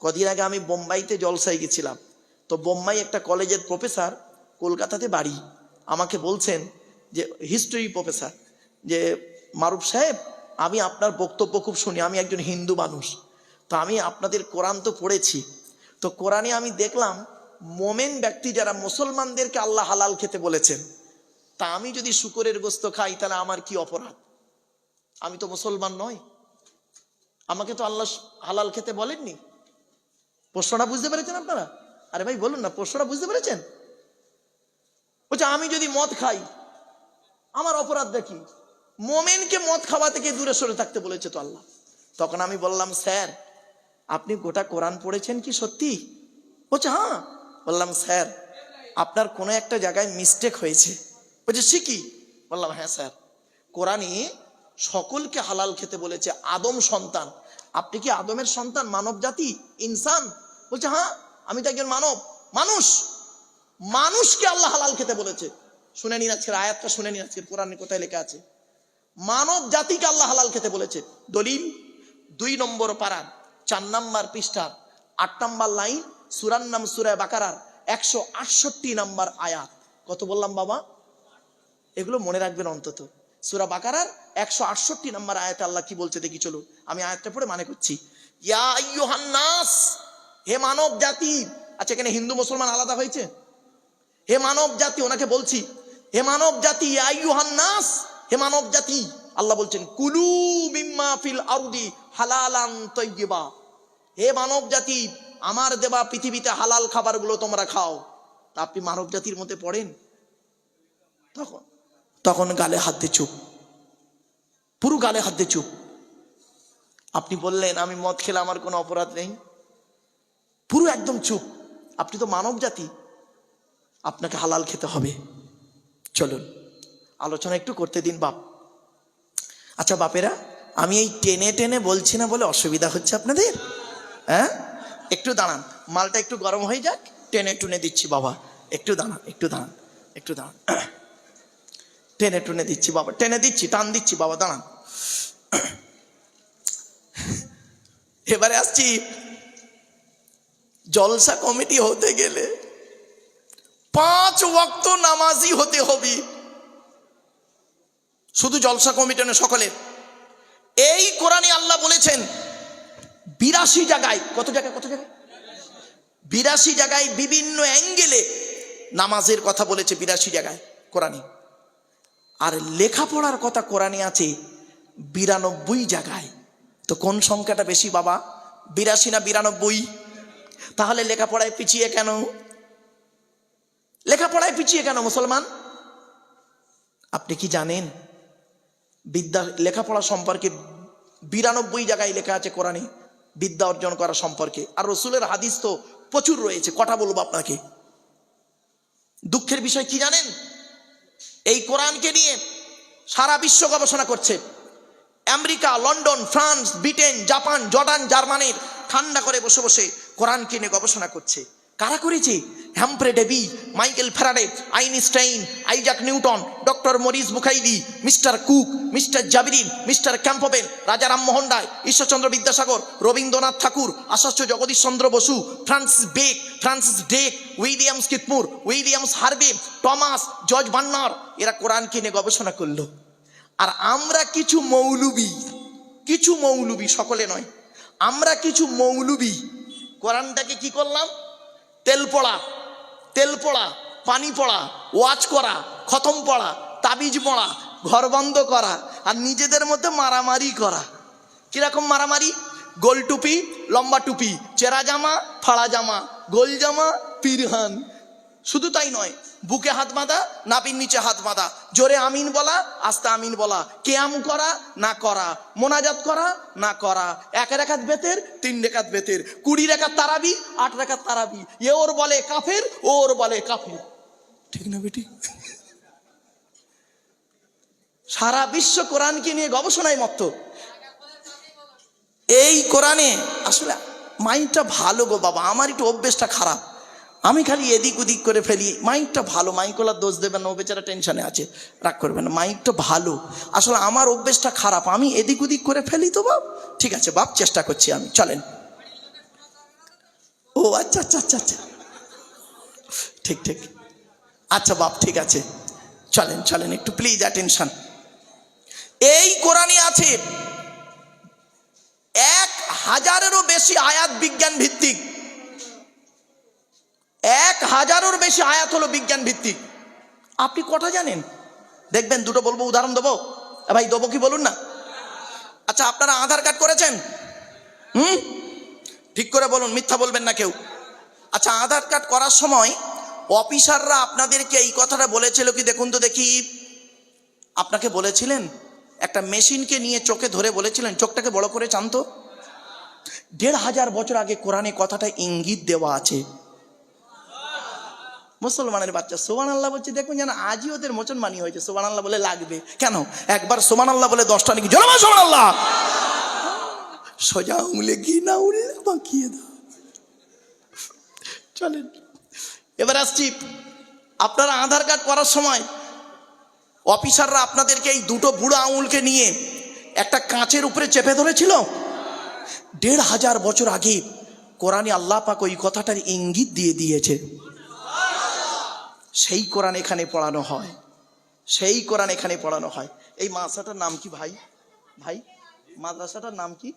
কদিন আগে আমি বোম্বাইতে জলসায় গেছিলাম। তো বোম্বাই একটা কলেজের প্রফেসর কলকাতাতে বাড়ি। আমাকে বলছেন যে হিস্ট্রি প্রফেসর যে মারুফ সাহেব, আমি আপনার বক্তব্য খুব শুনি, আমি একজন হিন্দু মানুষ। তো আমি আপনাদের কোরআন তো পড়েছি। তো কোরআনে আমি দেখলাম মোমেন ব্যক্তি যারা মুসলমানদেরকে আল্লাহ হালাল খেতে বলেছেন। তা আমি যদি শুকরের গোস্ত খাই, তাহলে আমার কি অপরাধ? আমি তো মুসলমান নয় আমাকে তো আল্লাহ হালাল খেতে বলেননি? প্রশ্নটা বুঝতে পেরেছেন আপনারা? আরে ভাই, বলুন না, প্রশ্নটা বুঝতে পেরেছেন? বলছে, আমি যদি মদ খাই, আমার অপরাধ দেখি। মোমেনকে মদ খাওয়া থেকে দূরে সরে থাকতে বলেছে তো আল্লাহ। তখন আমি বললাম, স্যার, আপনি গোটা কোরআন পড়েছেন কি সত্যি? বলছে হ্যাঁ। বললাম, স্যার, আপনার কোনো একটা জায়গায় মিস্টেক হয়েছে। বলছে কি? বললাম হ্যাঁ স্যার। কোরআনে সকলকে হালাল খেতে বলেছে, আদম সন্তান। আপনি কি আদমের সন্তান, মানব জাতি, ইনসান? বলছে হ্যাঁ আমি তো একজন মানব, মানুষ। মানুষকে আল্লাহ হালাল খেতে বলেছে। শুনে নিন আজকের আয়াতটা, শুনে নিন আজকের কোরআনে কোথায় লেখা আছে। মানব জাতিকে আল্লাহ হালাল খেতে বলেছে। দলিল, দুই নম্বর পাড়ার চার নাম্বার পৃষ্ঠার, আট নাম্বার লাইন সুরান নাম সুরায় বাকারার, একশো আটষট্টি নাম্বার আয়াত। কত বললাম বাবা? এগুলো মনে রাখবেন অন্তত। সুরা বাকারার একশো আটষট্টি নাম্বার আয়াতে আল্লাহ কি বলছে দেখি চলো আমি আয়াতটা পড়ে মানে করছি। নাস হে মানব জাতি। আচ্ছা এখানে হিন্দু, মুসলমান আলাদা হয়েছে? হে মানব জাতি, ওনাকে বলছি। হে মানব জাতি নাস হে মানব জাতি। আল্লাহ বলছেন, কুলু মিম্মা ফিল আরদি হালালান তৈয়বা হে মানব জাতি, আমার দেবা পৃথিবীতে হালাল খাবারগুলো তোমরা খাও। তা আপনি মানব জাতির মধ্যে পড়েন? তখন তখন গালে হাত দিয়ে চুপ। পুরো গালে হাত দিয়ে চুপ। আপনি বললেন, আমি মদ খেলে আমার কোনো অপরাধ নেই। পুরো একদম চুপ। আপনি তো মানব জাতি। আপনাকে হালাল খেতে হবে। চলুন, আলোচনা একটু করতে দিন বাপ। আচ্ছা বাপেরা, আমি এই টেনে টেনে বলছি না বলে অসুবিধা হচ্ছে আপনাদের? হ্যাঁ? একটু দাঁড়ান, মালটা একটু গরম হয়ে যাক। টেনে টুনে দিচ্ছি বাবা। একটু দাঁড়ান একটু দাঁড়ান একটু দাঁড়ান। টেনে টুনে দিচ্ছি বাবা, টেনে দিচ্ছি, টান দিচ্ছি বাবা, দাঁড়ান। এবারে আসছি। জলসা কমিটি হতে গেলে পাঁচ ওয়াক্ত নামাজি হতে হবে। শুধু জলসা কমিটি নয়, সকলের। এই কোরআনে আল্লাহ বলেছেন, বিরাশি জায়গায়, কত জায়গায় কত জায়গায়? বিরাশি জায়গায় বিভিন্ন অ্যাঙ্গেলে নামাজের কথা বলেছে বিরাশি জায়গায় কোরআনে। আর লেখাপড়ার কথা কোরআনে আছে বিরানব্বই জায়গায়। তো কোন সংখ্যাটা বেশি বাবা? বিরাশি না বিরানব্বই? তাহলে লেখাপড়ায় পিছিয়ে কেন? লেখাপড়ায় পিছিয়ে কেন মুসলমান? আপনি কি জানেন? বিদ্যা, লেখাপড়া সম্পর্কে বিরানব্বই জায়গায় লেখা আছে কোরআনে, বিদ্যা অর্জন করা সম্পর্কে। আর রসুলের হাদিস তো প্রচুর রয়েছে কটা বলব আপনাকে। দুঃখের বিষয় কি জানেন? এই কোরআনকে নিয়ে সারা বিশ্ব গবেষণা করছে। America, London, France, Britain, Japan, Jordan, জার্মানির ঠান্ডা করে বসে বসে কোরআনকে নিয়ে গবেষণা করছে। কারা করেছে? Humphry Davy Michael Faraday Einstein Isaac Newton doctor Maurice Bucaille mister Cook mister জাবিরিন mister Campbell Raja Rammohan Roy Ishwarchandra Vidyasagar Rabindranath Thakur Acharya Jagadish Chandra Bose Francis Beck Francis Drake Williams Keith Moore Williams Harvey Thomas George Banner এরা কোরআনকে নিয়ে গবেষণা করল। আর আমরা কিছু মৌলবি কিছু মৌলবি সকলে নয়, আমরা কিছু মৌলবি, কোরআনটাকে কি করলাম? তেল পড়া তেল পড়া, পানি পড়া ওয়াচ করা, খতম পড়া, তাবিজ পড়া, ঘর বন্ধ করা, আর নিজেদের মধ্যে মারামারি করা। কীরকম মারামারি? গোল টুপি, লম্বা টুপি, চেরা জামা, ফাড়া জামা, গোল জামা, পিরহান। শুধু তাই নয়, বুকে হাত বাঁধা নাপির নিচে হাত বাঁধা। জোরে আমিন বলা, আস্তে আমিন বলা। কেয়াম করা, না করা। মোনাজাত করা, না করা। এক রেখাত বেতের, তিন রেখাত বেতের। কুড়ি রেখাত তারাবি, আট রেখাত তারাবি। এ ওর বলে কাফের, ও ওর বলে কাফের। ঠিক না বেটি? সারা বিশ্ব কোরআনকে নিয়ে গবেষণায় মত্ত। এই কোরআনে আসলে মাইন্ডটা ভালো গো বাবা, আমার একটু অভ্যেসটা খারাপ। আমি খালি এদিক ওদিক করে ফেলি। মাইকটা ভালো মাইকোলার দোষ দেবেন না, ও বেচারা টেনশনে আছে। রাগ করবেন না মাইন্ডটা ভালো। আসলে আমার অভ্যেসটা খারাপ, আমি এদিক ওদিক করে ফেলি তো বাপ। ঠিক আছে বাপ, চেষ্টা করছি আমি, চলেন। ও আচ্ছা আচ্ছা আচ্ছা আচ্ছা। ঠিক ঠিক। আচ্ছা বাপ, ঠিক আছে। চলেন চলেন, একটু প্লিজ অ্যাটেনশন এই কোরআনই আছে। এক হাজারেরও বেশি আয়াত বিজ্ঞান ভিত্তিক এক হাজারের বেশি আয়াত হলো বিজ্ঞান ভিত্তিক আপনি কটা জানেন? দেখবেন, দুটো বলব, উদাহরণ দেবো? ভাই, দেবো কি বলুন না? আচ্ছা আপনারা আধার কার্ড করেছেন? হুম? ঠিক করে বলুন, মিথ্যা বলবেন না কেউ। আচ্ছা আধার কার্ড করার সময় অফিসাররা আপনাদেরকে এই কথাটা বলেছিল কি, দেখুন তো দেখি। আপনাকে বলেছিলেন, একটা মেশিনকে নিয়ে চোখে ধরে বলেছিলেন, চোখটাকে বড় করে চান তো? দেড় হাজার বছর আগে কোরআনে কথাটা ইঙ্গিত দেওয়া আছে। মুসলমানের বাচ্চা সোমান আল্লাহ বলছে, দেখুন যেন আজই ওদের মোচন মানি হয়েছে সোমান আল্লাহ বলে লাগবে। কেন? একবার সোমান আল্লাহ বলে দশটা নাকি? জনমা সোমান আল্লাহ সোজা উমলে গিয়ে না উঠলে বাঁকিয়ে দাও। চলেন। এবার আসছি, আপনারা আধার কার্ড করার সময় অফিসাররা আপনাদেরকে এই দুটো বুড়ো আঙুলকে নিয়ে একটা কাঁচের উপরে চেপে ধরেছিল? দেড় হাজার বছর আগে কোরআনে আল্লাহ পাক ওই কথাটার ইঙ্গিত দিয়ে দিয়েছে। সেই কোরআন এখানে পড়ানো হয়। সেই কোরআন এখানে পড়ানো হয়। এই মাদ্রাসাটার নাম কি ভাই? ভাই, মাদ্রাসাটার নাম কি?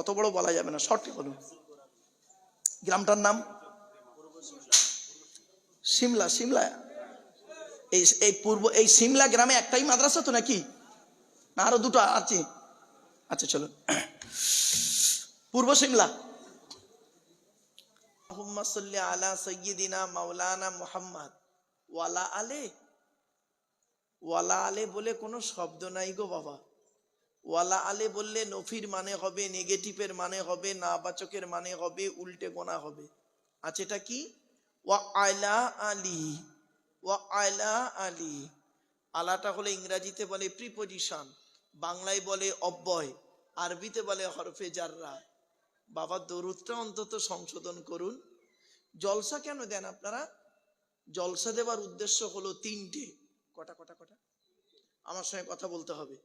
অত বড় বলা যাবে না শর্টে বলুন। গ্রামটার নাম? সিমলা সিমলা এই এই পূর্ব, এই সিমলা গ্রামে একটাই মাদ্রাসা তো নাকি? না, আরও দুটো আছে। আচ্ছা চলো পূর্ব সিমলা আল্লাহুম্মা সাল্লি আলা সাইয়্যিদিনা মাওলানা মুহাম্মদ। ওয়ালা আলে। ওয়ালা আলে বলে কোনো শব্দ নাই গো বাবা। ওয়ালা আলে বললে নফির মানে হবে, নেগেটিভের মানে হবে, নাবাচকের মানে হবে, উল্টে গোনা হবে। আছে এটা কি? ওয়া আলা আলী। ওয়া আলা আলী। আলাটা হলে ইংরাজিতে বলে প্রিপোজিশন, বাংলায় বলে অব্যয়, আরবিতে বলে হরফে জাররা। বাবা দরুদটা অন্তত সংশোধন করুন। জলসা কেন দেন আপনারা? জলসা দেওয়ার উদ্দেশ্য হলো তিনটে। কটা কটা কটা? আমার সঙ্গে কথা বলতে হবে।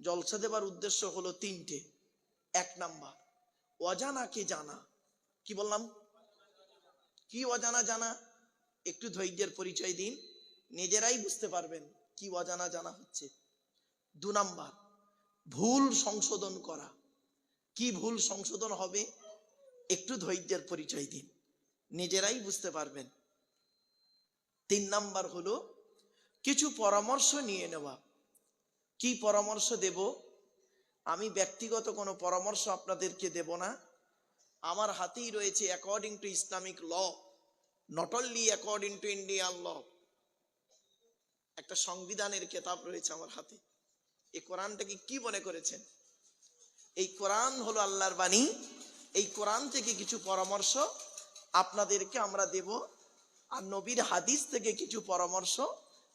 জলসা দেওয়ার উদ্দেশ্য হলো তিনটে। এক নাম্বার অজানাকে জানা? কি বললাম? কি অজানা জানা? একটু ধৈর্যের পরিচয় দিন। নিজেরাই বুঝতে পারবেন কি অজানা জানা হচ্ছে। দু নাম্বার, ভুল সংশোধন করা। কি ভুল সংশোধন হবে? একটু ধৈর্যের পরিচয় দিন। নিজেরাই বুঝতে পারবেন। তিন নাম্বার হলো, কিছু পরামর্শ নিয়ে নেওয়া। কি পরামর্শ দেব? আমি ব্যক্তিগত কোনো পরামর্শ আপনাদেরকে দেব না। আমার হাতেই রয়েছে according to Islamic law not only according to Indian law একটা সংবিধানের কেতাব রয়েছে আমার হাতে। এই কোরআনটাকে কি মনে করেছেন? এই কোরআন হলো আল্লাহর বাণী। এই কোরআন থেকে কিছু পরামর্শ আপনাদেরকে আমরা দেব। আর নবীর হাদিস থেকে কিছু পরামর্শ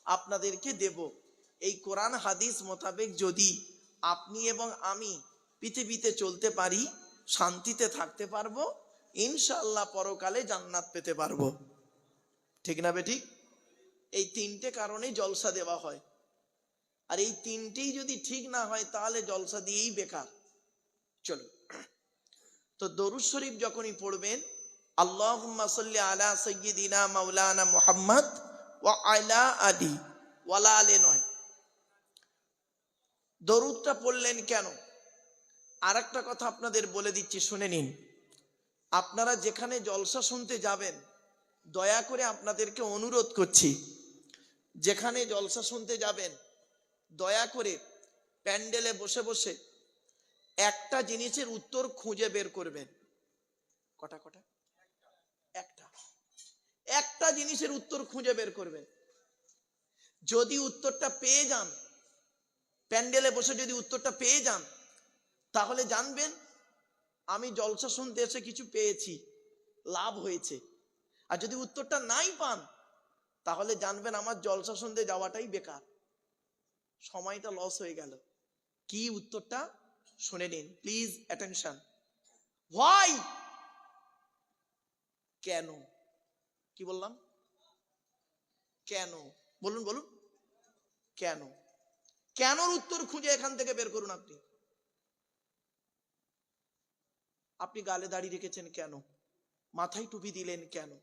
আপনাদেরকে দেব। এই কোরআন হাদিস মোতাবেক যদি আপনি এবং আমি পৃথিবীতে চলতে পারি, শান্তিতে থাকতে পারব ইনশাল্লাহ পরকালে জান্নাত পেতে পারব। ঠিক না বেঠিক? এই তিনটে কারণে জলসা দেওয়া হয়। আর এই তিনটেই যদি ঠিক না হয়, তাহলে জলসা দিয়েই বেকার। চলো তো দরুদ শরীফ যখনই পড়বেন আল্লাহুম্মা সাল্লি আলা সাইয়্যিদিনা মাওলানা মুহাম্মদ ওয়া আলা আদি ওয়ালা আলে নয়। দরুদটা পড়লেন কেন? আর একটা কথা আপনাদের বলে দিচ্ছি, শুনে নিন। আপনারা যেখানে জলসা শুনতে যাবেন, দয়া করে আপনাদেরকে অনুরোধ করছি, যেখানে জলসা শুনতে যাবেন, দয়া করে প্যান্ডেলে বসে বসে একটা জিনিসের উত্তর খুঁজে বের করবেন। কটা কটা? একটা। একটা জিনিসের উত্তর খুঁজে বের করবেন। যদি উত্তরটা পেয়ে যান, প্যান্ডেলে বসে যদি উত্তরটা পেয়ে যান, তাহলে জানবেন, আমি জলসা শুনতে এসে কিছু পেয়েছি, লাভ হয়েছে। আর যদি উত্তরটা নাই পান, তাহলে জানবেন আমার জলসা শুনতে যাওয়াটাই বেকার। সময়টা লস হয়ে গেল। কি উত্তরটা? শুনে নিন। প্লিজ অ্যাটেনশন হোয়াই কেন? কি বললাম? কেন? বলুন বলুন। কেন? কেনর উত্তর খুঁজে এখান থেকে বের করুন আপনি। আপনি গালে দাড়ি রেখেছেন কেন? মাথায় টুপি দিলেন কেন?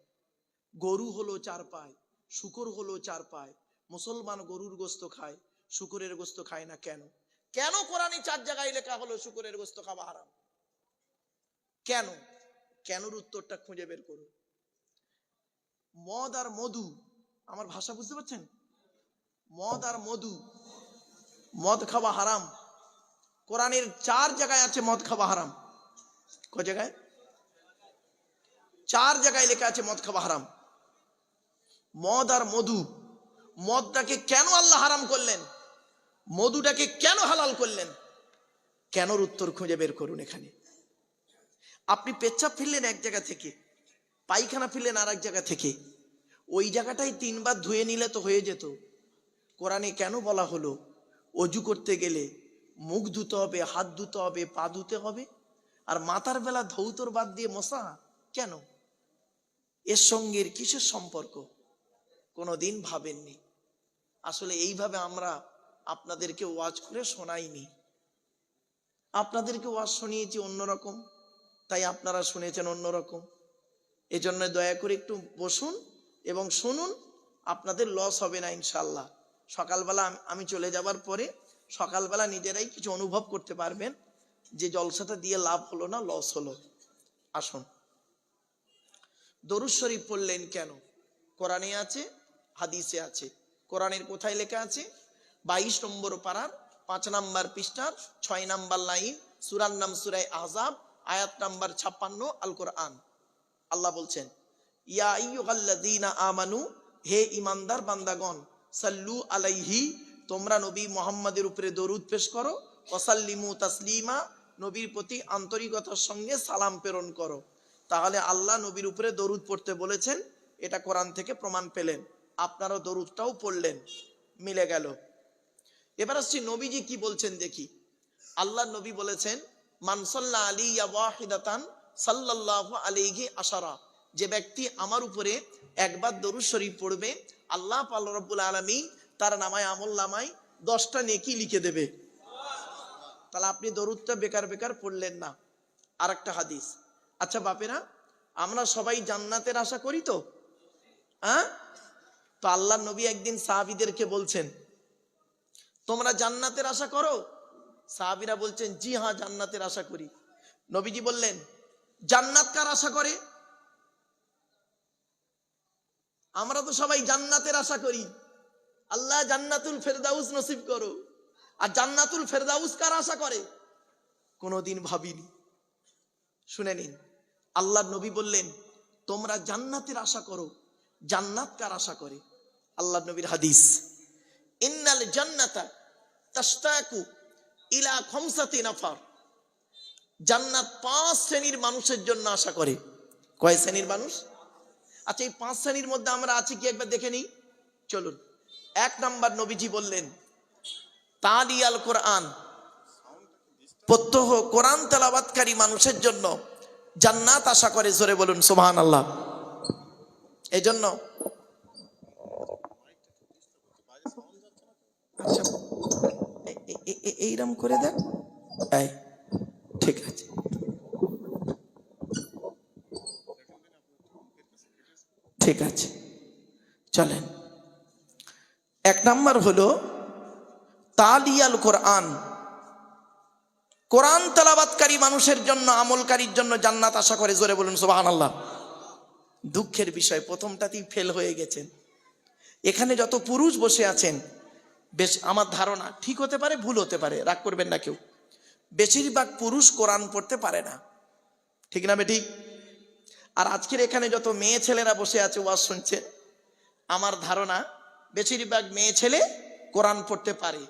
গরু হলো চার পায়, শুকর হলো চার পায়। মুসলমান গরুর গোস্ত খায়, শুকুরের গোস্ত খায় না কেন? কেন কোরআনে চার জায়গায় লেখা হলো শুকুরের গোস্ত খাওয়া হারাম? কেন? কেনর উত্তরটা খুঁজে বের করুন। মদ আর মধু, আমার ভাষা বুঝতে পারছেন? মদ আর মধু, মদ খাওয়া হারাম। কোরআনের চার জায়গায় আছে মদ খাওয়া হারাম। ক জায়গায়? চার জায়গায় লেখা আছে মদ খাওয়া হারাম। মদ আর মধু, মদটাকে কেন আল্লাহ হারাম করলেন? মধুটাকে কেন হালাল করলেন? কেনর উত্তর খুঁজে বের করুন এখানে। আপনি পেচ্ছাপ ফিরলেন এক জায়গা থেকে, পায়খানা ফিরলেন আর এক জায়গা থেকে। ওই জায়গাটাই তিনবার ধুয়ে নিলে তো হয়ে যেত। কোরআনে কেন বলা হলো, অজু করতে গেলে মুখ ধুতে হবে, হাত ধুতে হবে, পা ধুতে হবে? আর মাথার বেলা ধৌতর বাদ দিয়ে মশা? কেন? এর সঙ্গে এর কিসের সম্পর্ক? কোনোদিন ভাবেননি। আসলে এইভাবে আমরা আপনাদেরকে ওয়াজ করে শোনাইনি। আপনাদেরকে ওয়াজ শুনিয়েছি অন্যরকম। তাই আপনারা শুনেছেন অন্যরকম এজন্য দয়া করে একটু বসুন এবং শুনুন, আপনাদের লস হবে না ইনশাল্লাহ সকালবেলা আমি- চলে যাবার পরে সকালবেলা নিজেরাই কিছু অনুভব করতে পারবেন যে জলসাটা দিয়ে লাভ হলো না লস হলো। আসুন। দরুদ শরীফ পড়লেন কেন? কোরআনে আছে, হাদিসে আছে। কোরআনের কোথায় লেখা আছে? বাইশ নম্বর পাড়ার পাঁচ নাম্বার পৃষ্ঠার ছয় নাম্বার লাইন, সুরার নাম সুরায় আহজাব আয়াত নাম্বার ছাপ্পান্ন আল কোরআন আল্লাহ বলছেন, ইয়া আমানু, হে ইমানদার বান্দাগণ, সাল্লু আলাইহি, তোমরা নবী মোহাম্মদের উপরে দরুদ পেশ করো, ওয়াসাল্লিমু তাসলিমা, নবীর প্রতি আন্তরিকতার সঙ্গে সালাম প্রেরণ করো। তাহলে আল্লাহ নবীর উপরে দরুদ পড়তে বলেছেন, এটা কোরআন থেকে প্রমাণ পেলেন, আপনারও দরুদটাও পড়লেন, মিলে গেল। এবার আসছি নবীজি কি বলছেন দেখি। আল্লাহ নবী বলেছেন মানসাল্লা আলী ওয়াহিদাতান সাল্লাল্লাহু আলাইহি আশারা। যে ব্যক্তি আমার উপরে একবার দরুদ শরীফ পড়বে, আল্লাহ পাল রব্বুল আলমী তার নামায় আমল নামায় দশটা নেকি লিখে দেবে। তাহলে আপনি দরুদটা বেকার বেকার পড়লেন না। আর একটা হাদিস। আচ্ছা বাপেরা, আমরা সবাই জান্নাতের আশা করি তো? হ্যাঁ? তো আল্লাহ নবী একদিন সাহাবিদেরকে বলছেন, তোমরা জান্নাতের আশা করো? সাহাবিরা বলছেন, জি হ্যাঁ জান্নাতের আশা করি। নবীজি বললেন, জান্নাত কার আশা করে? আমরা তো সবাই জান্নাতের আশা করি। আল্লাহ জান্নাতুল ফেরদাউস নসিব করো। আর জান্নাতুল ফেরদাউস কার আশা করে? কোনোদিন ভাবিনি। শুনে নিন আল্লাহ নবী বললেন, তোমরা জান্নাতের আশা করো, জান্নাত কার আশা করে? আল্লাহ নবীর হাদিস, ইন্নাল জান্নাতা তাস্তাকু ইলা খমসাতি নাফার। জান্নাত পাঁচ শ্রেণির মানুষের জন্য আশা করে। কয় শ্রেণির মানুষ? আচ্ছা এই পাঁচ শ্রেণির মধ্যে আমরা আছি কি একবার দেখে নিই? চলুন। এক নাম্বার নবীজি বললেন তালি আল কোরআন। প্রত্যহ কোরআন তেলাবাতকারী মানুষের জন্য জান্নাত আশা করে, জোরে বলুন সুবহান আল্লাহ এই জন্য আচ্ছা। এইরম করে এই, ঠিক আছে। ঠিক আছে। চলেন। এক নাম্বার হলো তালিয়াল কোরআন। কোরআন তেলাবাতকারী মানুষের জন্য আমলকারীর জন্য জান্নাত আশা করে জোরে বলুন সুবাহান আল্লাহ দুঃখের বিষয় প্রথমটাতেই ফেল হয়ে গেছেন। এখানে যত পুরুষ বসে আছেন বেশ, আমার ধারণা ঠিক হতে পারে, ভুল হতে পারে, রাগ করবেন না কেউ। বেশিরভাগ পুরুষ কোরআন পড়তে পারে না। ঠিক না ঠিক আর আজকের এখানে যত মেয়ে ছেলেরা বসে আছে, ওয়াজ শুনছে, আমার ধারণা বেশিরভাগ মেয়ে ছেলে কোরআন পড়তে পারে।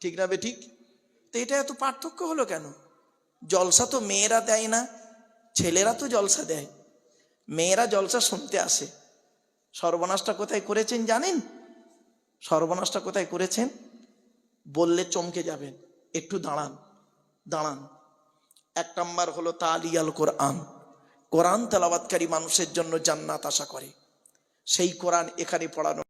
ঠিক না বে ঠিক তো এটা এত পার্থক্য হলো কেন? জলসা তো মেয়েরা দেয় না, ছেলেরা তো জলসা দেয়। মেয়েরা জলসা শুনতে আসে। সর্বনাশটা কোথায় করেছেন জানেন? সর্বনাশটা কোথায় করেছেন? বললে চমকে যাবেন। একটু দাঁড়ান দাঁড়ান। এক নাম্বার হলো তালিয়াল কোরআন। কোরআন তেলাবাতকারী মানুষের জন্য জান্নাত আশা করে। সেই কোরআন এখানে পড়ানো